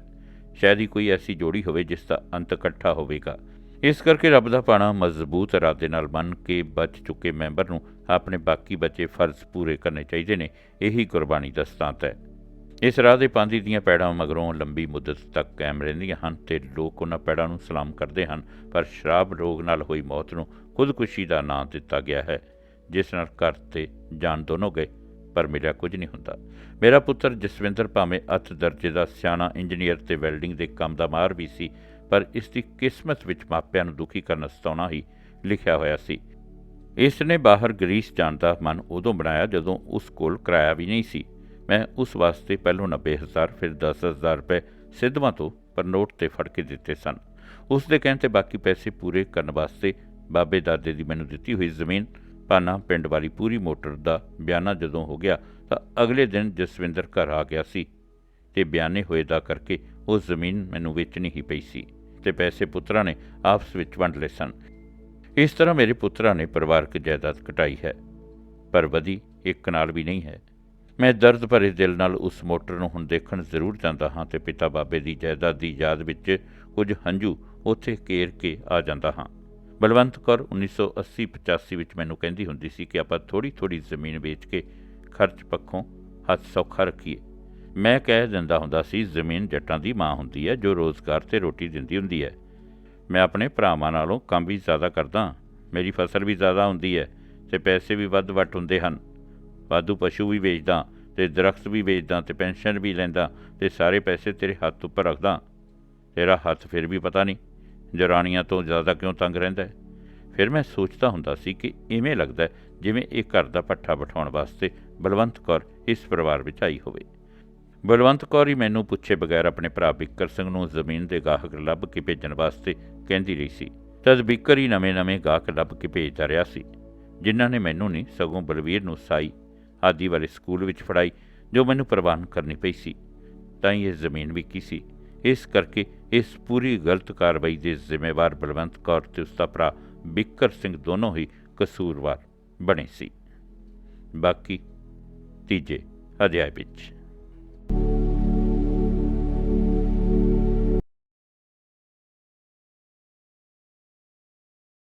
ਸ਼ਾਇਦ ਹੀ ਕੋਈ ਐਸੀ ਜੋੜੀ ਹੋਵੇ ਜਿਸ ਦਾ ਅੰਤ ਇਕੱਠਾ ਹੋਵੇਗਾ। ਇਸ ਕਰਕੇ ਰੱਬ ਦਾ ਪਾਣਾ ਮਜ਼ਬੂਤ ਇਰਾਦੇ ਨਾਲ ਮੰਨ ਕੇ ਬਚ ਚੁੱਕੇ ਮੈਂਬਰ ਨੂੰ ਆਪਣੇ ਬਾਕੀ ਬਚੇ ਫਰਜ਼ ਪੂਰੇ ਕਰਨੇ ਚਾਹੀਦੇ ਨੇ, ਇਹੀ ਕੁਰਬਾਨੀ ਦਾ ਸਤਾਂਤ ਹੈ। ਇਸ ਰਾਹ ਦੇ ਪਾਂਦੀ ਦੀਆਂ ਪੈੜਾਂ ਮਗਰੋਂ ਲੰਬੀ ਮੁੱਦਤ ਤੱਕ ਕਾਇਮ ਰਹਿੰਦੀਆਂ ਹਨ ਤੇ ਲੋਕ ਉਹਨਾਂ ਪੈੜਾਂ ਨੂੰ ਸਲਾਮ ਕਰਦੇ ਹਨ, ਪਰ ਸ਼ਰਾਬ ਰੋਗ ਨਾਲ ਹੋਈ ਮੌਤ ਨੂੰ ਖੁਦਕੁਸ਼ੀ ਦਾ ਨਾਂ ਦਿੱਤਾ ਗਿਆ ਹੈ, ਜਿਸ ਨਾਲ ਘਰ ਤੇ ਜਾਨ ਦੋਨੋਂ ਗਏ, ਪਰ ਮੇਰਾ ਕੁਝ ਨਹੀਂ ਹੁੰਦਾ। ਮੇਰਾ ਪੁੱਤਰ ਜਸਵਿੰਦਰ ਭਾਵੇਂ ਅੱਤ ਦਰਜੇ ਦਾ ਸਿਆਣਾ ਇੰਜੀਨੀਅਰ ਤੇ ਵੈਲਡਿੰਗ ਦੇ ਕੰਮ ਦਾ ਮਾਹਰ ਵੀ ਸੀ ਪਰ ਇਸ ਦੀ ਕਿਸਮਤ ਵਿੱਚ ਮਾਪਿਆਂ ਨੂੰ ਦੁਖੀ ਕਰਨ ਸਤਾਉਣਾ ਹੀ ਲਿਖਿਆ ਹੋਇਆ ਸੀ। ਇਸ ਨੇ ਬਾਹਰ ਗ੍ਰੀਸ ਜਾਣ ਦਾ ਮਨ ਉਦੋਂ ਬਣਾਇਆ ਜਦੋਂ ਉਸ ਕੋਲ ਕਿਰਾਇਆ ਵੀ ਨਹੀਂ ਸੀ। ਮੈਂ ਉਸ ਵਾਸਤੇ ਪਹਿਲੋਂ 90000 ਫਿਰ 10000 ਰੁਪਏ ਸਿੱਧਵਾਂ ਤੋਂ ਪਰ ਨੋਟ ਤੇ ਫੜ ਕੇ ਦਿੱਤੇ ਸਨ। ਉਸ ਦੇ ਕਹਿਣ ਤੇ ਬਾਕੀ ਪੈਸੇ ਪੂਰੇ ਕਰਨ ਵਾਸਤੇ ਬਾਬੇ ਦਾਦੇ ਦੀ ਮੈਨੂੰ ਦਿੱਤੀ ਹੋਈ ਜ਼ਮੀਨ, ਪਾਨਾ, ਪਿੰਡ ਵਾਲੀ ਪੂਰੀ ਮੋਟਰ ਦਾ ਬਿਆਨਾ ਜਦੋਂ ਹੋ ਗਿਆ ਤਾਂ ਅਗਲੇ ਦਿਨ ਜਸਵਿੰਦਰ ਘਰ ਆ ਗਿਆ ਸੀ ਤੇ ਬਿਆਨੇ ਹੋਏ ਦਾ ਕਰਕੇ ਉਹ ਜ਼ਮੀਨ ਮੈਨੂੰ ਵੇਚਣੀ ਹੀ ਪਈ ਸੀ। ਤੇ ਪੈਸੇ ਪੁੱਤਰਾਂ ਨੇ ਆਪਸ ਵਿੱਚ ਵੰਡ ਲਏ ਸਨ। ਇਸ ਤਰ੍ਹਾਂ ਮੇਰੇ ਪੁੱਤਰਾਂ ਨੇ ਪਰਿਵਾਰਕ ਜਾਇਦਾਦ ਘਟਾਈ ਹੈ, ਪਰ ਵਧੀ ਇੱਕ ਨਾਲ ਵੀ ਨਹੀਂ ਹੈ। ਮੈਂ ਦਰਦ ਭਰੇ ਦਿਲ ਨਾਲ ਉਸ ਮੋਟਰ ਨੂੰ ਹੁਣ ਦੇਖਣ ਜ਼ਰੂਰ ਜਾਂਦਾ ਹਾਂ ਤੇ ਪਿਤਾ ਬਾਬੇ ਦੀ ਜਾਇਦਾਦ ਦੀ ਯਾਦ ਵਿੱਚ ਕੁਝ ਹੰਝੂ ਉੱਥੇ ਕੇਰ ਕੇ ਆ ਜਾਂਦਾ ਹਾਂ। ਬਲਵੰਤ ਕੌਰ 1980-85 ਵਿੱਚ ਮੈਨੂੰ ਕਹਿੰਦੀ ਹੁੰਦੀ ਸੀ ਕਿ ਆਪਾਂ ਥੋੜੀ ਥੋੜੀ ਜ਼ਮੀਨ ਵੇਚ ਕੇ ਖਰਚ ਪੱਖੋਂ ਹੱਥ ਸੌਖਾ ਰੱਖੀਏ। ਮੈਂ ਕਹਿ ਦਿੰਦਾ ਹੁੰਦਾ ਸੀ, ਜ਼ਮੀਨ ਜੱਟਾਂ ਦੀ ਮਾਂ ਹੁੰਦੀ ਹੈ, ਜੋ ਰੋਜ਼ਗਾਰ ਤੇ ਰੋਟੀ ਦਿੰਦੀ ਹੁੰਦੀ ਹੈ। ਮੈਂ ਆਪਣੇ ਭਰਾਵਾਂ ਨਾਲੋਂ ਕੰਮ ਵੀ ਜ਼ਿਆਦਾ ਕਰਦਾ ਮੇਰੀ ਫਸਲ ਵੀ ਜ਼ਿਆਦਾ ਹੁੰਦੀ ਹੈ ਤੇ ਪੈਸੇ ਵੀ ਵੱਧ ਵੱਟ ਹੁੰਦੇ ਹਨ। ਵਾਧੂ ਪਸ਼ੂ ਵੀ ਵੇਚਦਾ ਤੇ ਦਰਖਤ ਵੀ ਵੇਚਦਾ ਤੇ ਪੈਨਸ਼ਨ ਵੀ ਲੈਂਦਾ ਤੇ ਸਾਰੇ ਪੈਸੇ ਤੇਰੇ ਹੱਥ ਉੱਪਰ ਰੱਖਦਾ ਤੇਰਾ ਹੱਥ ਫਿਰ ਵੀ ਪਤਾ ਨਹੀਂ ਜਰਾਣੀਆਂ ਤੋਂ ਜ਼ਿਆਦਾ ਕਿਉਂ ਤੰਗ ਰਹਿੰਦਾ ਹੈ? ਫਿਰ ਮੈਂ ਸੋਚਦਾ ਹੁੰਦਾ ਸੀ ਕਿ ਇਵੇਂ ਲੱਗਦਾ ਜਿਵੇਂ ਇਹ ਘਰ ਦਾ ਪੱਠਾ ਬਿਠਾਉਣ ਵਾਸਤੇ ਬਲਵੰਤ ਕੌਰ ਇਸ ਪਰਿਵਾਰ ਵਿੱਚ ਆਈ ਹੋਵੇ। ਬਲਵੰਤ ਕੌਰ ਹੀ ਮੈਨੂੰ ਪੁੱਛੇ ਬਗੈਰ ਆਪਣੇ ਭਰਾ ਬਿੱਕਰ ਸਿੰਘ ਨੂੰ ਜ਼ਮੀਨ ਦੇ ਗਾਹਕ ਲੱਭ ਕੇ ਭੇਜਣ ਵਾਸਤੇ ਕਹਿੰਦੀ ਰਹੀ ਸੀ। ਤਦ ਬਿੱਕਰ ਹੀ ਨਵੇਂ-ਨਵੇਂ ਗਾਹਕ ਲੱਭ ਕੇ ਭੇਜਦਾ ਰਿਹਾ ਸੀ, ਜਿਨ੍ਹਾਂ ਨੇ ਮੈਨੂੰ ਨਹੀਂ ਸਗੋਂ ਬਲਵੀਰ ਨੂੰ ਸਾਈ ਆਦੀ ਵਾਲੇ ਸਕੂਲ ਵਿੱਚ ਫੜਾਈ, ਜੋ ਮੈਨੂੰ ਪ੍ਰਵਾਨ ਕਰਨੀ ਪਈ ਸੀ। ਤਾਂ ਹੀ ਇਹ ਜ਼ਮੀਨ ਵਿਕੀ ਸੀ। ਇਸ ਕਰਕੇ ਇਸ ਪੂਰੀ ਗਲਤ ਕਾਰਵਾਈ ਦੇ ਜ਼ਿੰਮੇਵਾਰ ਬਲਵੰਤ ਕੌਰ ਤੇ ਉਸ ਦਾ ਭਰਾ ਬਿੱਕਰ ਸਿੰਘ ਦੋਨੋਂ ਹੀ ਕਸੂਰਵਾਰ ਬਣੇ ਸੀ। ਬਾਕੀ ਤੀਜੇ ਅਧਿਆਇ ਵਿੱਚ।